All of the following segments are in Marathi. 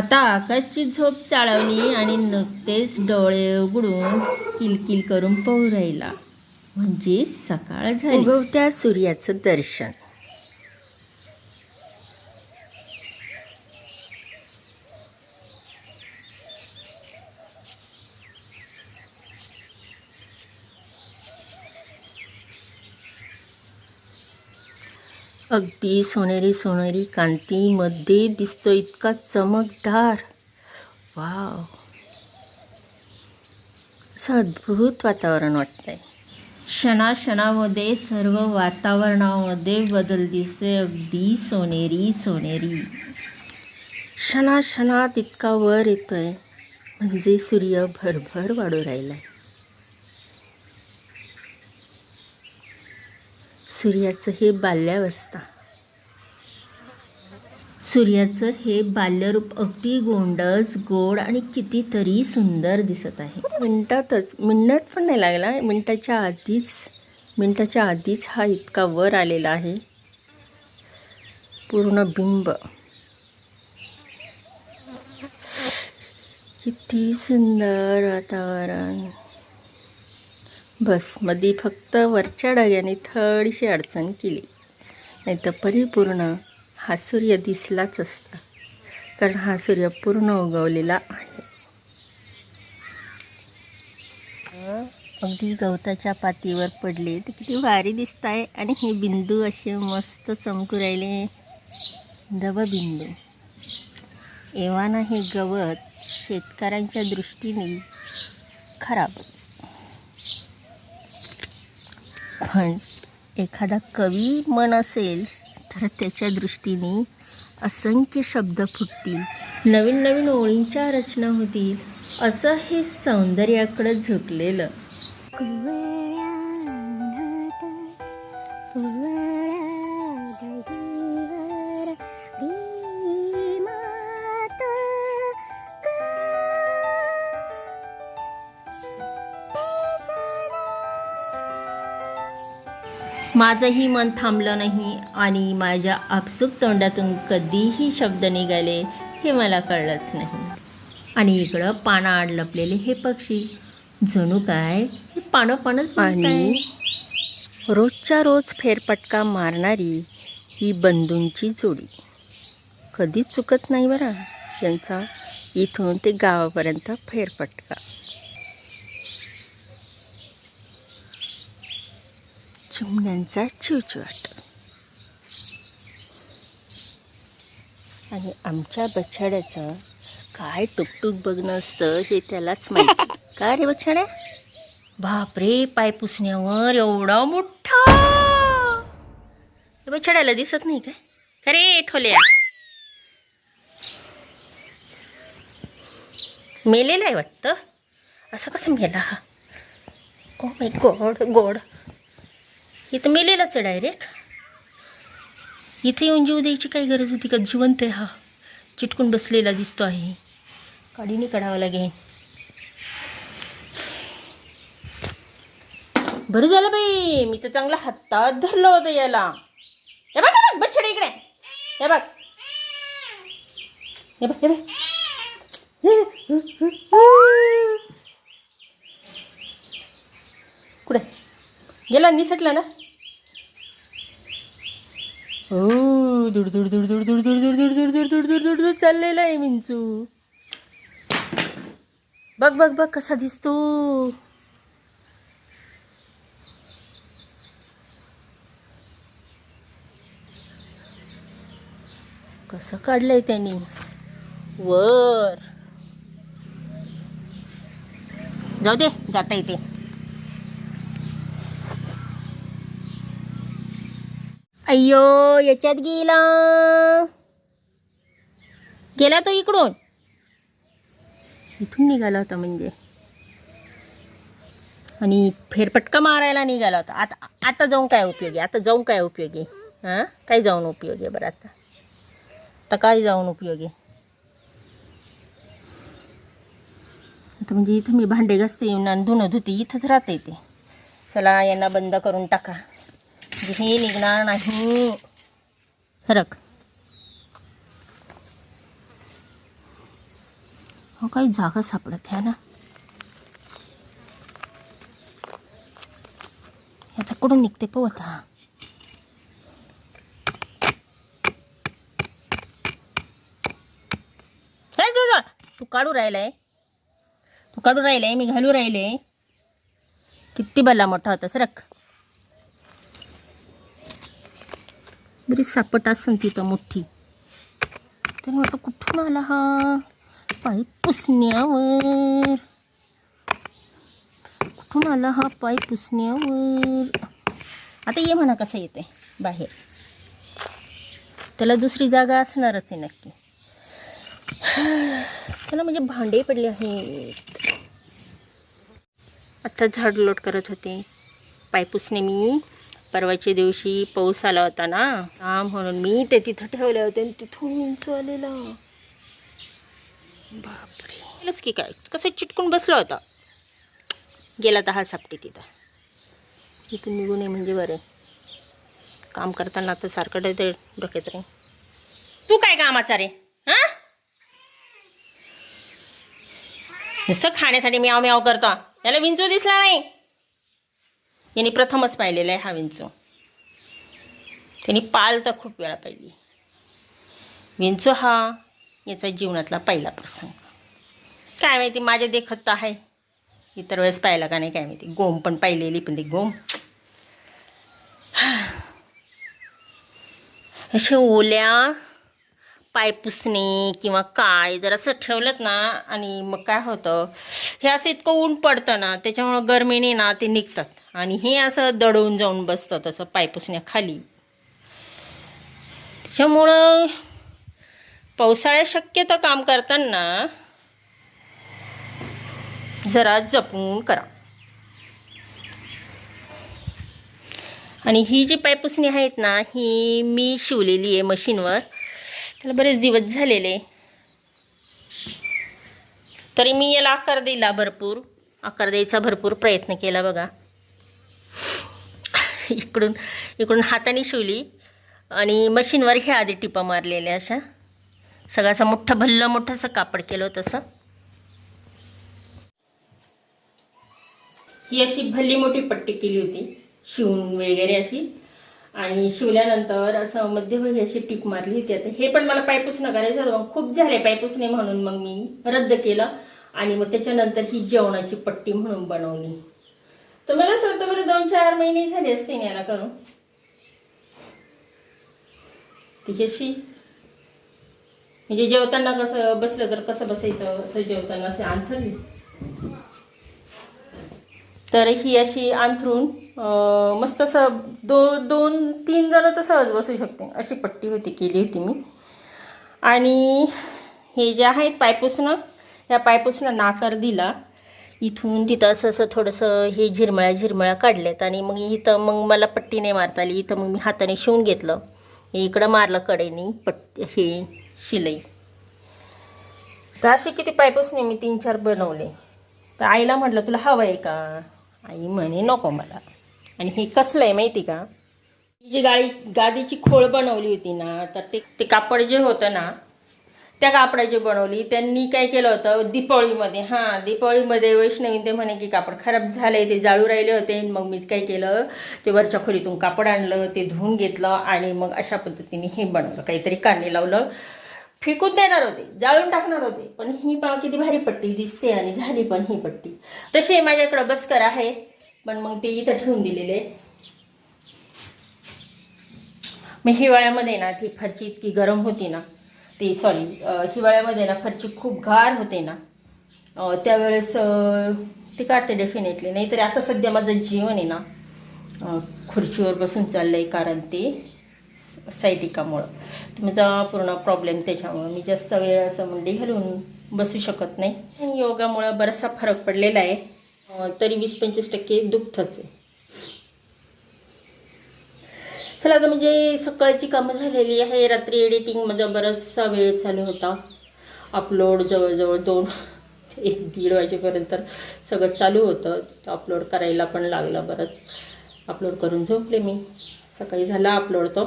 आता आकाशची झोप चाळवली आणि नुकतेच डोळे उघडून किलकिल करून पाहू राहिला. म्हणजे सकाळ झाली. उगवत्या सूर्याचं दर्शन. अगदी सोनेरी सोनेरी कांतीमध्ये दिसतो इतका चमकदार. वाव. असं अद्भुत वातावरण वाटतंय. क्षणाक्षणामध्ये सर्व वातावरणामध्ये बदल दिसते अगदी सोनेरी सोनेरी. क्षणाक्षणात इतका वर येतोय. म्हणजे सूर्य भरभर वाढू राहिलाय. सूर्याचं हे बाल्यावस्था. सूर्याचं हे बाल्यरूप अगदी गोंडस गोड आणि कितीतरी सुंदर दिसत आहे. मिनटातच मिनट पण नाही लागला. मिनटाच्या आधीच मिनटाच्या आधीच हा इतका वर आलेला आहे. पूर्ण बिंब. किती सुंदर वातावरण. बस. मध्ये फक्त वरच्या डग्याने थोडीशी अडचण केली. नाही तर परिपूर्ण हा सूर्य दिसलाच असता. कारण हा सूर्य पूर्ण उगवलेला आहे. अगदी गवताच्या पातीवर पडले तर किती वारी दिसत आहे आणि हे बिंदू असे मस्त चमकू राहिले. दवबिंदू एव्हाना हे गवत शेतकऱ्यांच्या दृष्टीने खराबच. पण एखादा कवी मन असेल तर त्याच्या दृष्टीने असंख्य शब्द फुटतील. नवीन नवीन ओळींच्या रचना होतील. असं हे सौंदर्याकडं झुकलेलं. माझंही मन थांबलं नाही आणि माझ्या आपसूक तोंडातून कधीही शब्द निघाले हे मला कळलंच नाही. आणि इकडं पानाआड लपलेले हे पक्षी. जणू काय? हे पानं पानच आणि रोजच्या रोज फेरपटका मारणारी ही बंधूंची जोडी. कधीच चुकत नाही बरं. यांचा इथून ते गावापर्यंत फेरपटका चिमण्यांचा चिवचिवाट आणि आमच्या बछड्याचं काय टुकटुक बघणं असतं हे त्यालाच माहिती. का रे बछड्या? बापरे पाय पुसण्यावर एवढा मोठा! बछड्याला दिसत नाही काय? खरे ठोल्या. मेलेला आहे वाटतं. असं कसं मेला हा? ओ माय गॉड गॉड इथं मेलेलाच आहे डायरेक्ट इथे येऊन जीव द्यायची काही गरज होती का? जिवंत आहे हा. चिटकून बसलेला दिसतो आहे. काडीने काढावं लागेल. बरं झालं बाई मी तर चांगला हातात धरलं होतं याला. हे बघ बघ बच्छड इकडे. हे बघ. हे बघ हे बघ. कुठे? गेला निसटला ना? हो धुड दूर दूर दूर दूर दूर दूर दूर दूर दूर दूर दूर दूर दूर चाललेला आहे मिंचू बघ बघ बघ कसा दिसतो कसं काढलंय त्यांनी वर जाऊ दे जाता येते अय्यो याच्यात गेला. गेला तो इकडून. इथून निघाला होता म्हणजे. आणि फेरपटका मारायला निघाला होता. आता आता जाऊन काय उपयोगी? आता जाऊन काय उपयोगी? हां? काय जाऊन उपयोगी बरं आता. आता काय जाऊन उपयोगी. आता म्हणजे इथं मी भांडे घासते येऊन आणि धुणं धुते इथंच राहते ते. चला यांना बंद करून टाका. हे निघणार नाही. फरक हो काही जागा सापडत आहे ना. आता कुठून निघते पो आता. तू काढू राहिलाय. तू काढू राहिलाय मी घालू राहिले किती बल्ला मोठा होता सरक बरी सापट असन तिथं मोठी. तर म्हटलं कुठून आला हा? पाय पुसण्यावर. कुठून आला हा पाय पुसण्यावर? आता ये म्हणा कसं येते बाहेर. त्याला दुसरी जागा असणारच आहे नक्की. त्याला म्हणजे भांडे पडले आहेत. आत्ता झाड लोट करत होते. पाय पुसणे मी. परवाच्या दिवशी पाऊस आला होता ना हा म्हणून मी ते तिथं ठेवले होते आणि तिथून उंच आलेला. बापरे. की काय? कसं चिटकून बसला होता? गेला तर हा सापटी तिथं. इथून निघू नये म्हणजे बरं. काम करताना तर सारखं ते डोक्यात रे तू काय कामाचा रे? हां? नुसतं खाण्यासाठी म्याव म्याव करतो. याला विंचू दिसला नाही. यांनी प्रथमच पाहिलेला आहे हा विंचू. त्यांनी पाल तर खूप वेळा पाहिली. विंचू हा याचा जीवनातला पहिला प्रसंग. काय माहिती माझ्या देखत तर आहे. इतर वेळेस पाहिला का नाही काय माहिती. गोम पण पाहिलेली पण ते गोम. अशा ओल्या पाय पुसणे किंवा काय जर असं ठेवलं ना आणि मग काय होतं हे असं इतकं ऊन पडतं ना त्याच्यामुळं गरमीने ना ते निघतात. आणि हे असं दडवून जाऊन बसतं तसं पायपुसण्याखाली त्याच्यामुळं पावसाळ्यात शक्यतो काम करताना जरा जपून करा. आणि ही जी पायपुसणी आहेत ना ही मी शिवलेली आहे मशीनवर. त्याला बरेच दिवस झालेले. तरी मी याला आकार दिला भरपूर. आकार द्यायचा भरपूर प्रयत्न केला बघा. इकडून इकडून हाताने शिवली. आणि मशीनवर ह्या आधी टिपा मारलेल्या अशा. सगळं असं मोठं भल्लं मोठंसं कापड केलं होतं तसं ही अशी भल्ली मोठी पट्टी केली होती शिवून वगैरे अशी. आणि शिवल्यानंतर असं मध्यभागी अशी टीप मारली होती. आता हे पण मला पायपुसणं करायचं होतं मग खूप झाले पायपुसणे म्हणून मग मी रद्द केलं. आणि मग त्याच्यानंतर ही जेवणाची पट्टी म्हणून बनवली. तर मला असं वाटतं बरं दोन चार महिने झाले असते ना याला करून? ती अशी म्हणजे जेवताना कसं बसलं तर कसं बसायचं असं जेवताना असे अंथरली तर ही अशी अंथरून मस्त असं दो दोन तीन जण तर सहज बसू शकते. अशी पट्टी होती केली होती मी. आणि हे जे आहेत पायपुसणं या पायपुसणं नाकार दिला. इथून तिथं असं असं थोडंसं हे झिरमळ्या झिरमळ्या काढल्यात आणि मग इथं मग मला पट्टी नाही मारता आली. इथं मग मी हाताने शिवून घेतलं. हे इकडं मारलं कडेने पट्टी हे शिलाई. तर असे किती पायपासून मी तीन चार बनवले. तर आईला म्हटलं तुला हवं आहे का? आई म्हणे नको मला. आणि हे कसलं आहे माहिती का? जी गाडी गादीची खोळ बनवली होती ना तर ते ते कापड जे होतं ना त्या कापडाची बनवली. त्यांनी काय केलं होतं? दीपावळीमध्ये हां दीपावळीमध्ये वैष्णवी ते म्हणे की कापड खराब झालंय ते जाळू राहिले होते. मग मी काय केलं? ते वरच्या खोलीतून कापड आणलं ते धुवून घेतलं आणि मग अशा पद्धतीने हे बनवलं. काहीतरी काढणी लावलं. फेकून देणार होते जाळून टाकणार होते. पण ही पण किती भारी पट्टी दिसते आणि झाली पण ही पट्टी. तशी माझ्याकडं बसकर आहे. पण मग ते इथं ठेवून दिलेले. मग हिवाळ्यामध्ये ना ती फरची इतकी गरम होती ना ते सॉरी हिवाळ्यामध्ये ना फरची खूप गार होते ना. त्यावेळेस ते काढते डेफिनेटली नाहीतरी आता सध्या माझं जीवन आहे ना खुर्चीवर बसून चाललं आहे कारण ते सायटिकामुळं. माझा पूर्ण प्रॉब्लेम त्याच्यामुळं. मी जास्त वेळ असं म्हणजे मुंडी घालून बसू शकत नाही. योगामुळं बराचसा फरक पडलेला आहे. तरी वीस पंचवीस टक्के दुःखच आहे. चला आता म्हणजे सकाळची कामं झालेली आहे. रात्री एडिटिंग माझा म्हणजे बराचसा वेळ चालू होता. अपलोड जवळजवळ दोन एक दीड वाजेपर्यंत सगळं चालू होतं. अपलोड करायला पण लागलं बरंच. अपलोड करून झोपले मी. सकाळी झाला अपलोड तो.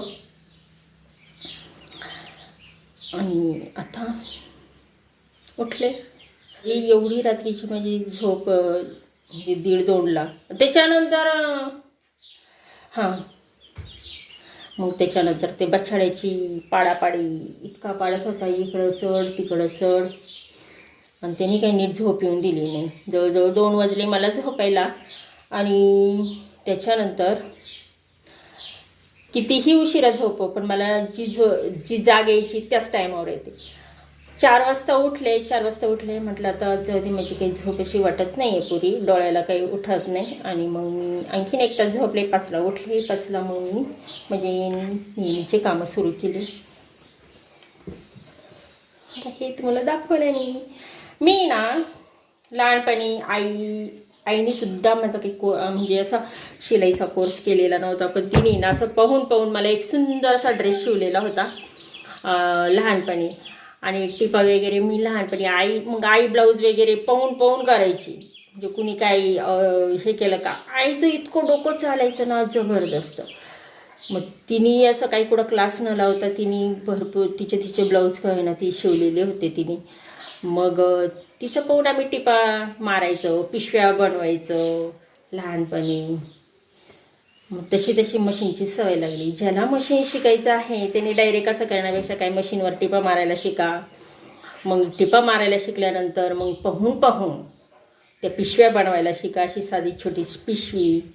आणि आता उठले. एवढी रात्रीची माझी झोप म्हणजे दीड दोनला. त्याच्यानंतर हां. मग त्याच्यानंतर ते बछाड्याची पाडापाडी इतका पाडत होता इकडं चढ तिकडं चढ. आणि त्यांनी काही नीट झोप येऊन दिली नाही. जवळजवळ दोन वाजले मला झोपायला. आणि त्याच्यानंतर कितीही उशिरा झोपो पण मला जी झो जी जाग यायची त्याच टायमावर येते. चार वाजता उठले चार वाजता उठले म्हटलं आता जधी माझी काही झोप अशी वाटत नाही आहे पुरी. डोळ्याला काही उठत नाही. आणि मग मी आणखीन एक तास झोपले. पाचला उठले. पाचला मग मी म्हणजे नेहमीचे कामं सुरू केली. हे तुम्हाला दाखवलं मी. मी ना लहानपणी आई आईने सुद्धा माझा काही को म्हणजे असा शिलाईचा कोर्स केलेला नव्हता. पण तिने ना असं पाहून पाहून मला एक सुंदर असा ड्रेस शिवलेला होता लहानपणी. आणि टिपा वगैरे मी लहानपणी आई मग आई ब्लाऊज वगैरे पाहून पाहून करायची. म्हणजे कुणी काही हे केलं का? आईचं इतकं डोकं चालायचं ना जबरदस्त. मग तिने असं काही कुठं क्लास न लावता तिने भरपूर तिचे तिचे ब्लाऊज काय ना ती शिवलेले होते तिने. मग तिचं पाहून आम्ही टिपा मारायचो पिशव्या बनवायचं लहानपणी. मग तशी तशी मशीनची सवय लागली. ज्याला मशीन शिकायचं आहे त्याने डायरेक्ट असं करण्यापेक्षा काय मशीनवर टिपा मारायला शिका. मग टिपा मारायला शिकल्यानंतर मग पाहून पाहून त्या पिशव्या बनवायला शिका. अशी साधी छोटी पिशवी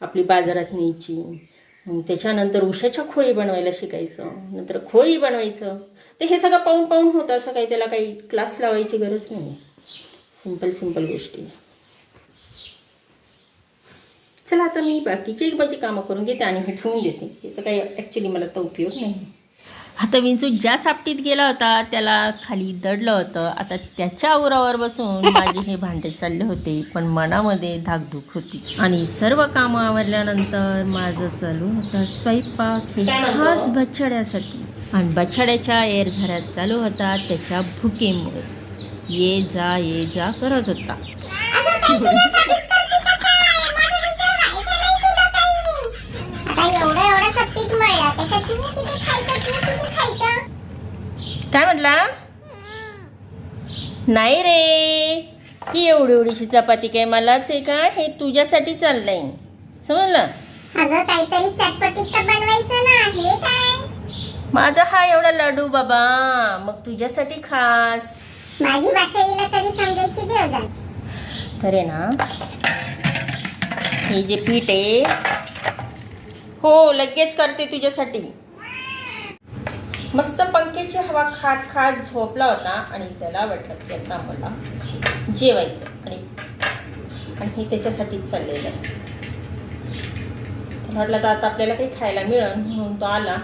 आपली बाजारात न्यायची. मग त्याच्यानंतर उशाच्या खोळी बनवायला शिकायचं. नंतर खोळी बनवायचं. तर हे सगळं पाहून पाहून होतं. असं काही त्याला काही क्लास लावायची गरज नाही. सिंपल सिंपल गोष्टी. चला आता मी बाकीची माझी कामं करून घेते आणि हे ठेवून देते. याचा काही ॲक्च्युली मला तर उपयोग नाही. आता विंचू ज्या सापटीत गेला होता त्याला खाली दडलं होतं. आता त्याच्या उरावर बसून माझे हे भांडे चालले होते पण मनामध्ये धाकधूक होती. आणि सर्व कामं आवरल्यानंतर माझं चालू होतं स्वयंपाक हे खास बछड्यासाठी. आणि बछड्याच्या एरझऱ्यात चालू होता त्याच्या भुकेमुळे. ये जा ये जा करत होता. काय म्हटला? नाही रे. ती एवढी एवढीशी चपाती काय मलाच आहे का? हे तुझ्यासाठी चाललंय. समजलं? माझा हा एवढा लाडू बाबा. मग तुझ्यासाठी खास. माझी भाषा तर आहे ना. हे जे पीठ आहे. हो लगेच करते तुझ्यासाठी. मस्त पंख्याची हवा खात खात झोपला होता आणि त्याला वाटलं की आता मला जेवायचं आणि आणि हे त्याच्यासाठीच चाललेलं आहे. म्हटलं तर आता आपल्याला काही खायला मिळेल म्हणून तो आला.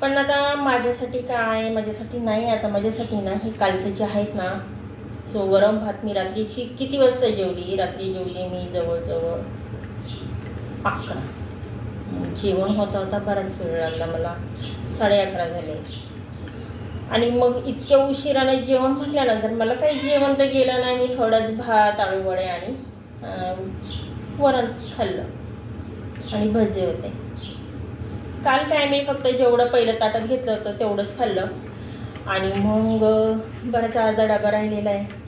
पण आता माझ्यासाठी काय माझ्यासाठी नाही आता माझ्यासाठी ना हे कालचं जे आहेत ना जो वरम भात मी रात्री किती वाजता जेवली? रात्री जेवली मी जवळजवळ अकरा. जेवण होता होता बराच वेळ लागला मला. साडे अकरा झाले. आणि मग इतक्या उशिराने जेवण म्हटल्यानंतर मला काही जेवण तर गेलं नाही. मी थोडंच भात आळूवडे आणि वरण खाल्लं. आणि भजे होते. काल काय मी फक्त जेवढं पहिलं ताटात घेतलं होतं तेवढंच खाल्लं. आणि मग बराच अर्धा डबा राहिलेला आहे.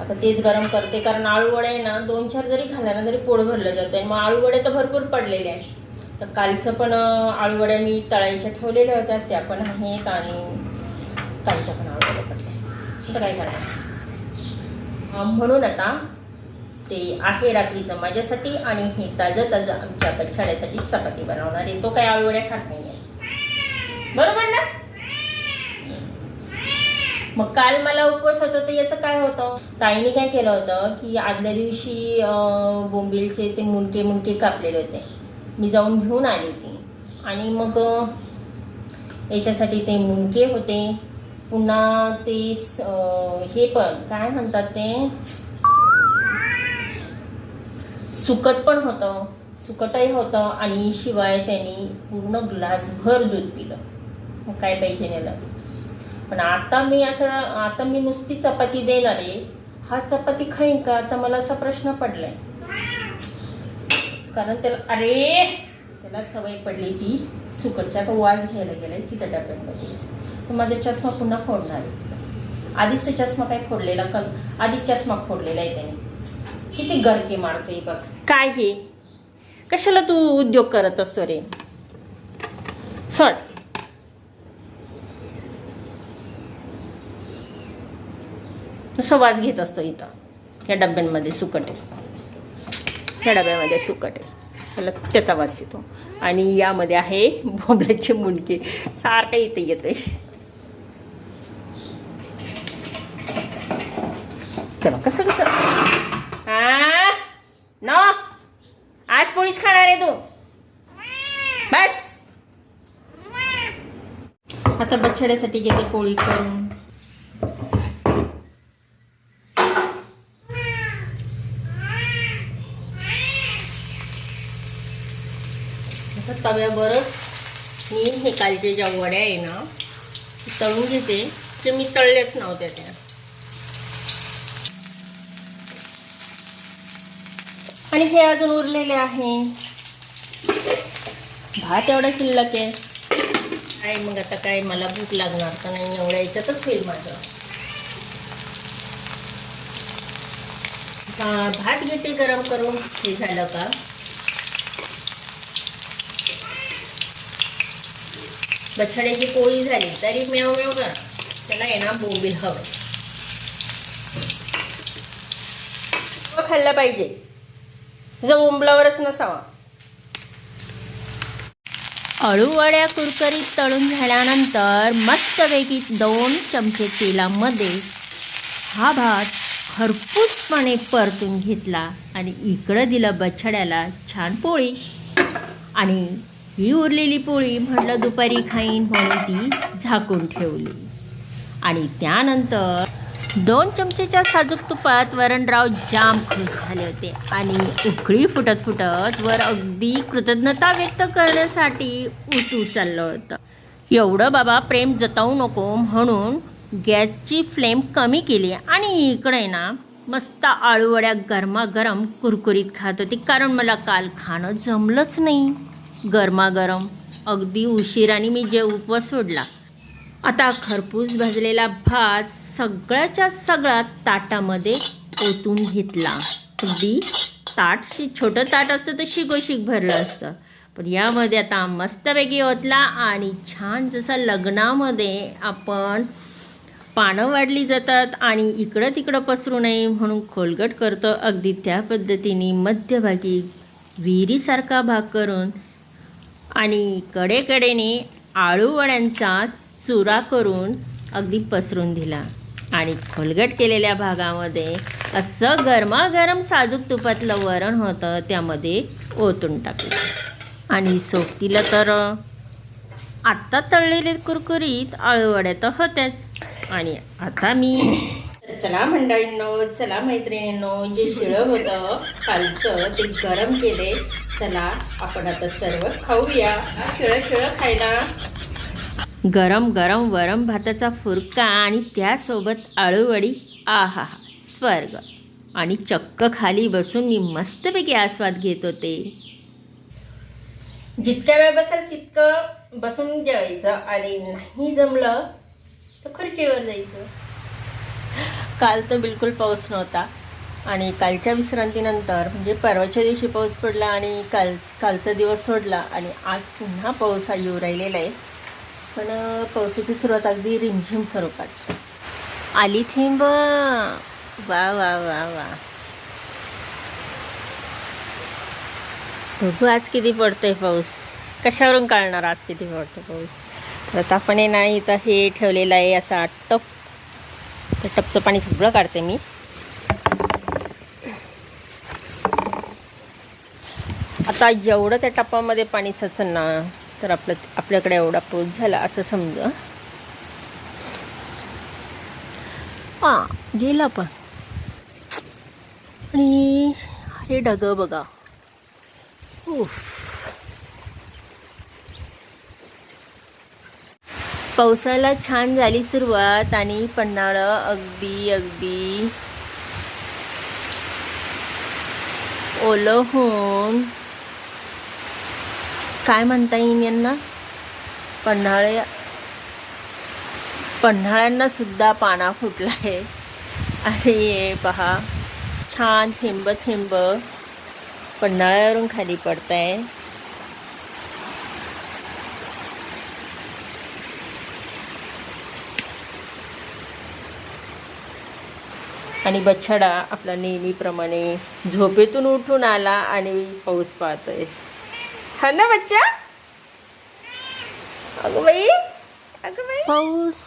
आता तेच गरम करते. कारण आळूवडे आहे ना दोन चार जरी खाल्ल्या ना तरी पोट भरलं जातं. आणि मग आळूवडे तर भरपूर पडलेले आहे तर कालचं पण आळूवड्या मी तळायच्या ठेवलेल्या होत्या त्या पण आहेत आणि कालच्या पण आळूवड्या पडल्या तर काय करणार म्हणून आता ते आहे रात्रीचं माझ्यासाठी आणि हे ताजं ताजं आमच्या बछाड्यासाठी चपाती बनवणार आहे. तो काय आळूवड्या खात नाही आहे बरोबर ना? मग काल मला उपवास होता तर याचं काय होतं? ताईने काय केलं होतं की आदल्या दिवशी बोंबिलचे बोंबीलचे ते मुंडके मुंडके कापलेले होते. मी जाऊन घेऊन आली ती आणि मग याच्यासाठी ते मुंडके होते. पुन्हा ते हे पण काय म्हणतात ते? सुकट पण होतं. सुकटही होतं आणि शिवाय त्यांनी पूर्ण ग्लासभर दूध पिलं. काय पाहिजे नेलं पण आता मी असं आता मी नुसती चपाती देणार आहे. हा चपाती खाईन का? आता मला असा प्रश्न पडला आहे कारण त्याला अरे! त्याला सवय पडली ती सुकटच्या. तो वास घ्यायला गेलाय तिथं डब्यामध्ये. माझा चष्मा पुन्हा फोडणार आहे तिथं. आधीच तर चष्मा काय फोडलेला कल आधीच चष्मा फोडलेला आहे त्याने. किती गरके मारतोय बघ. काय हे? कशाला तू उद्योग करत असतो रे? सॉट असं वास घेत असतो इथं. या डब्यांमध्ये सुकट आहे डब्यामध्ये सुकट आहे. मला त्याचा वास येतो. आणि यामध्ये आहे बोबड्याचे मुंडके. सारखं इथे येते चला कसं कसं? हा? न? आज पोळीच खाणार आहे तू. बस. आता बछड्यासाठी घेते पोळी करून आता तव्यावरच मी हे कालचे ज्या वड्या आहे ना तळून घेते. ते मी तळल्याच नव्हत्या त्या. आणि हे अजून उरलेले आहे. भात एवढा शिल्लक आहे. काय मग आता काय मला भूक लागणार का नाही? एवढ्या याच्यातच होईल माझं. भात घेते गरम करून. हे झालं का? बछड्याची पोळी झाली तरी मेव मेव करा। त्याला येणार ना बोंबील हवं। खाल्लं खाल्ला पाहिजे। जो उंबलावरच नसावा। अळूवड्या कुरकरीत तळून झाल्यानंतर मस्तपैकी दोन चमचे तेलामध्ये हा भात खरपूसपणे परतून घेतला आणि इकडं दिलं बछड्याला छान पोळी आणि ही उरलेली पोळी म्हटलं दुपारी खाईन म्हणून ती झाकून ठेवली. आणि त्यानंतर दोन चमचेच्या साजूक तुपात वरणराव जाम खुश झाले होते आणि उकळी फुटत फुटत वर अगदी कृतज्ञता व्यक्त करण्यासाठी उतू चाललं होतं. एवढं बाबा प्रेम जतावू नको म्हणून गॅसची फ्लेम कमी केली आणि इकडे ना मस्त आळूवड्या गरमागरम कुरकुरीत खात होती. कारण मला काल खाणं जमलंच नाही. गरमागरम अगदी उशिराने मी जे उपवास सोडला. आता खरपूस भाजलेला भात सगळ्याच्या सगळा ताटामध्ये ओतून घेतला. अगदी ताटशी छोटं ताट असतं तर शिकोशिक भरलं असतं. पण यामध्ये आता मस्तपैकी ओतला आणि छान जसं लग्नामध्ये आपण पानं वाढली जातात आणि इकडं तिकडं पसरू नये म्हणून खोलगट करतो अगदी त्या पद्धतीने मध्यभागी विहिरीसारखा भाग करून आणि कडेकडेने आळूवड्यांचा चुरा करून अगदी पसरून दिला. आणि खोलगट केलेल्या भागामध्ये असं गरमागरम साजूक तुपातलं वरण होतं त्यामध्ये ओतून टाकलं. आणि सोबतीला तर आत्ता तळलेले कुरकुरीत आळूवड्या तर होत्याच आणि आता मी चला मंडळींनो चला मैत्रिणींनो जे शिळं होतं कालचं ते गरम केले. चला आपण आता सर्व खाऊया. शिळं शिळं खायला. गरम गरम वरम भाताचा फुरका आणि त्यासोबत आळूवडी आहा स्वर्ग. आणि चक्क खाली बसून मी मस्तपैकी आस्वाद घेत होते. जितक्या वेळ बसेल तितकं बसून जेवायचं. आणि नाही जमलं तर खुर्चीवर जायचं. काल तर बिलकुल पाऊस नव्हता. आणि कालच्या विश्रांतीनंतर म्हणजे परवाच्या दिवशी पाऊस पडला आणि काल कालचा दिवस सोडला आणि आज पुन्हा पाऊस हा येऊ राहिलेला आहे. पण पावसाची सुरुवात अगदी रिमझिम स्वरूपात. आली थेंब. वा वा वा वा. बघू आज किती पडतोय पाऊस. कशावरून काढणार आज किती पडतो पाऊस? तर नाही आपण हे ठेवलेलं आहे असा टप टपचं पाणी सगळं काढते मी. आता जेवढं त्या टपामध्ये पाणी साचन ना तर आपलं आपल्याकडे एवढा पाऊस झाला असं समजा. हां गेला पण. आणि हे ढग बघा. उफ. पावसाला छान झाली सुरुवात आणि पन्हाळं अगदी अगदी ओलं होऊन काय म्हणता येईल यांना? पन्हाळे पन्हाळ्यांना सुद्धा पाना फुटला आहे. आणि ये पहा छान थेंब थेंब पन्हाळ्यावरून खाली पडत आहे आणि बछडा आपला नेहमीप्रमाणे झोपेतून उठून आला आणि पाऊस पाहतोय. हा ना बच्चा? अगं बाई अगं बाई. पाऊस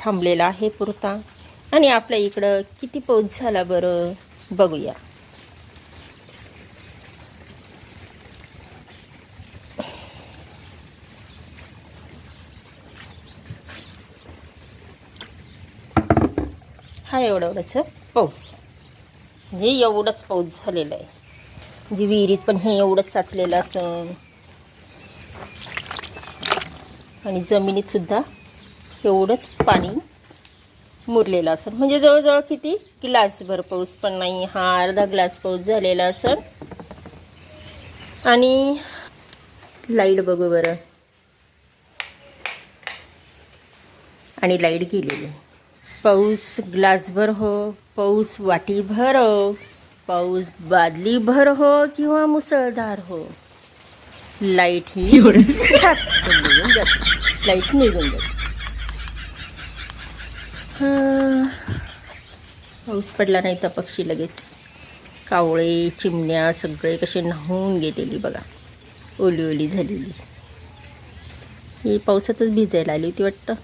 थांबलेला आहे पुरता. आणि आपल्या इकडं किती पाऊस झाला बरं? बघूया. हा एवढं एवढंच पाऊस. म्हणजे एवढंच पाऊस झालेला आहे. म्हणजे विहिरीत पण हे एवढंच साचलेलं असं आणि जमिनीतसुद्धा एवढंच पाणी मुरलेलं असेल म्हणजे जवळजवळ किती? ग्लासभर पाऊस पण नाही हा अर्धा ग्लास पाऊस झालेला असेल आणि लाइट बघू बरं. आणि लाइट गेलेली. पाऊस ग्लासभर हो पाऊस वाटीभर हो. पाऊस बादलीभर हो किंवा मुसळधार हो लाइट ही निघून जाते लाइट निघून जाते. पाऊस पडला नाही तर पक्षी लगेच कावळे चिमण्या सगळे कसे न्हावून गेलेली बघा. ओली ओली झालेली. ही पावसातच भिजायला आली होती वाटतं.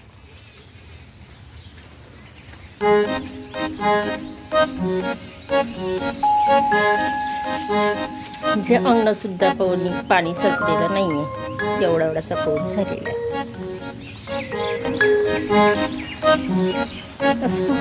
म्हणजे अंगण सुद्धा पाणी सचलेलं नाही आहे एवढा एवढासा पाऊस झालेला आहे असं.